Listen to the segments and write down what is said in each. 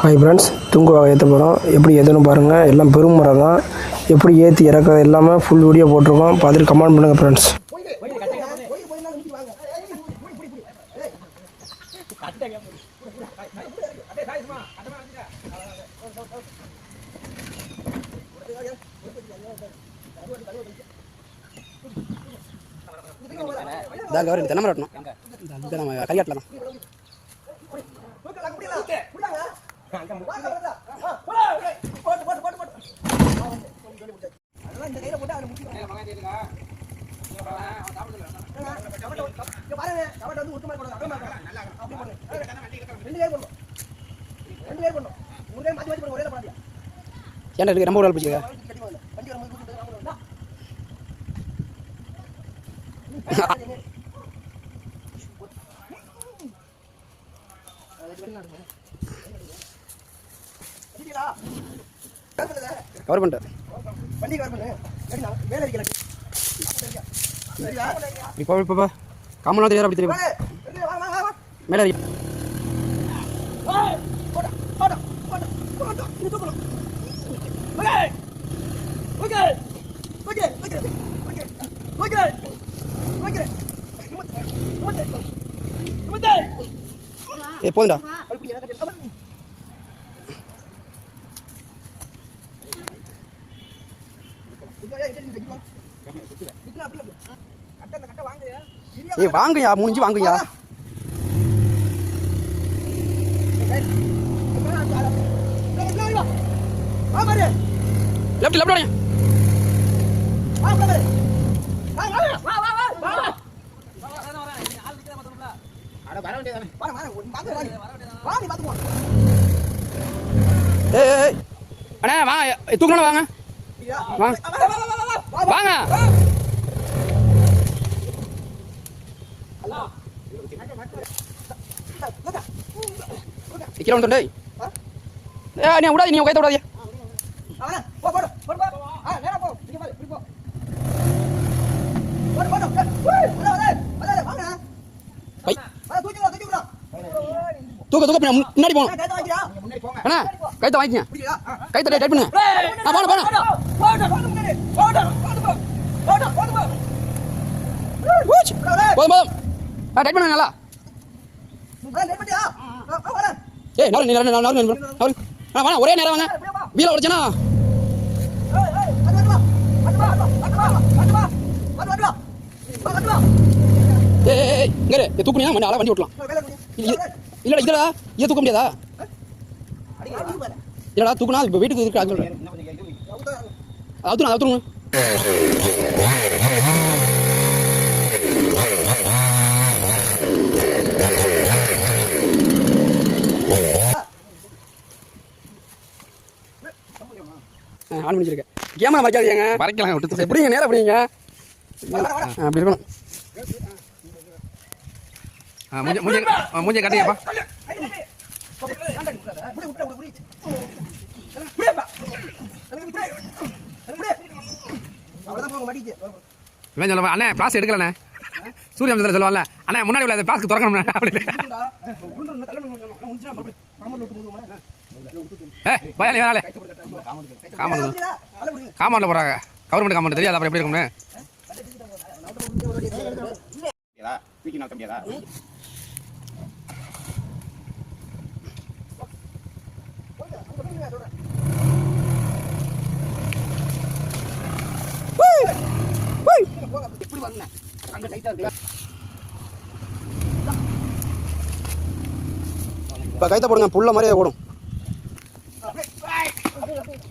Hi friends தூங்குவாக ஏற்ற போகிறோம் எப்படி ஏற்றணும் பாருங்கள் எல்லாம் பெரும் மரம் தான். எப்படி ஏற்றி இறக்கிறது எல்லாமே ஃபுல் வீடியோ போட்டிருக்கோம். பார்த்துட்டு கமெண்ட் பண்ணுங்கள் ஃப்ரெண்ட்ஸ் தான் கவர்மெண்ட் தென்னை இந்த நம்ம கையாட்டில் தான். ஏன்டா இருக்கு ரொம்ப ஒரு ஆள் பிடிச்சிக்க கவர் பண்ணிட்டேன் இப்போ இப்போ இப்போ காமலாம் தெரியாது அப்படி தெரியும்? மேலே. ஏ போதுண்டா ஏய் வாங்கய்யா முடிஞ்சு வாங்கய்யா. லெஃப்ட் லெஃப்ட் வாங்க அண்ணா ஏய், தூக்கணும் வாங்க. வாங்க வாங்க. ஏ நீ விடாதீ நீ கைத்த விடாதீ பை தூக்க தூக்க முன்னாடி போகணும் அண்ணா கைத்த வாங்கிக்கங்க கைத்த டைட் பண்ணுங்க ஆ போன போன போதும் போதும் ஆ டைட் பண்ணுங்க நல்லா ஏய் நாலு நீ நாலு நாலு நாலு வாங்க ஒரே நேரம் வாங்க. வீல உடைச்சனா ஏய் ஏய், ஏய் இங்க தூக்குனியா மண்ணி வண்டி ஓட்டலாம். இல்ல இல்லடா. இதடா இதை தூக்க முடியாதா? இல்லடா தூக்குனா இப்போ வீட்டுக்கு இருக்கு அது ஆன் பண்ணிச்சிருக்கேன் கேமரா மறைக்காதீங்க மறைக்கலாம் விட்டு எப்படிங்க நேரம் எப்படிங்க ஆ, அப்படி இருக்கணும் மூஞ்ச மூஞ்ச மூஞ்ச கட்டியப்பா இவன் சொல்லுவான் அண்ணே பிளாஸ் எடுக்கலண்ணே சூரிய சொல்லுவான்ல அண்ணே முன்னாடி உள்ள பிளாஸ்க்கு திறக்கணும் அப்படின்னு பயாலி வேணாலே காமௌண்ட் காமௌண்டில் போகிறாங்க கவர்மெண்ட் காமௌண்ட் தெரியாது? அப்புறம் எப்படி இருக்கும்னு? தூக்கி நோக்க முடியாதா இப்போ கைத்த போடுங்க புள்ள மாதிரியே ஓடும்.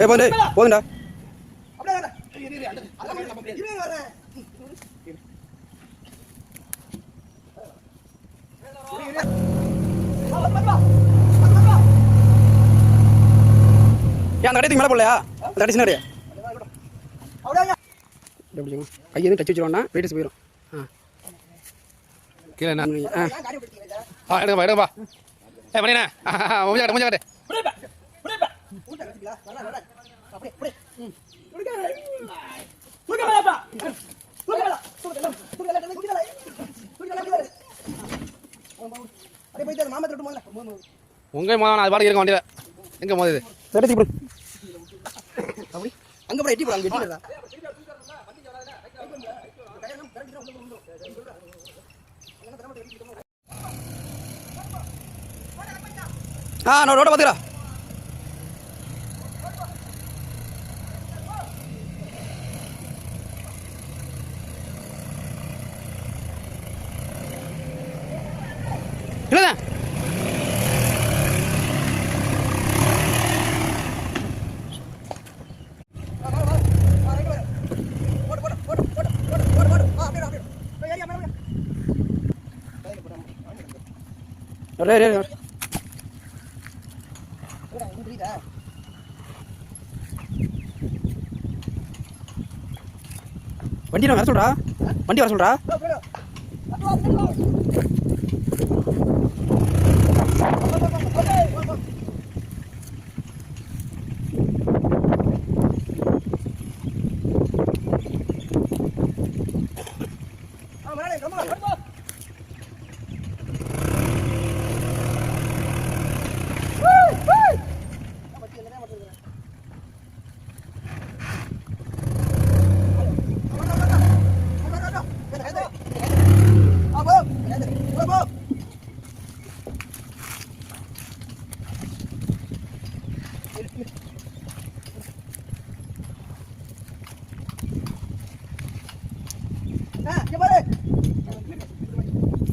ஏ இருங்க வரேன் ஏன் அந்த கடையத்துக்கு மேலே போடலையா அந்த கடை சின்ன கடையா அப்படியே எப்படி கை எதுவும் டச் வச்சிருவானா வெயிட்டஸ் போயிடும். ஆ. கீழே என்ன? ஆ. அப்படியே போயிட்டு மாமா தொட்டு போங்க உங்க மோதான் அது பாட்டுக்கு இருக்க வண்டியில். எங்கே அப்படி. அங்க போய் எட்டி போறாங்க எட்டி போறா ஆ நான் ரோட பார்த்துக்கிறா வண்டி நான் வர சொல்றா? வண்டி வர சொல்றா?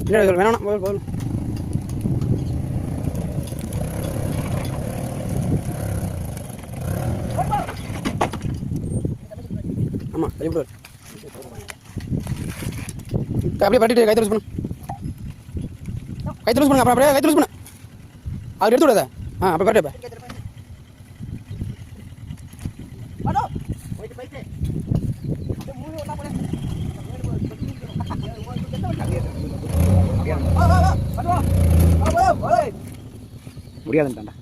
இல்லை வேணாம் போதும் போதும். ஆமாம் கை விடுவார் அப்படியே பட்டிட்டு கை பண்ணு கை பண்ணுங்க அப்புறம் அப்படியே கை பண்ணு அவர் எடுத்து விடாத ஆ அப்போ பரட்டு முடியாதுன்ட்டாண்டா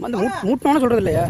வந்து மூட் மூட்டணும்னு சொல்கிறது இல்லையா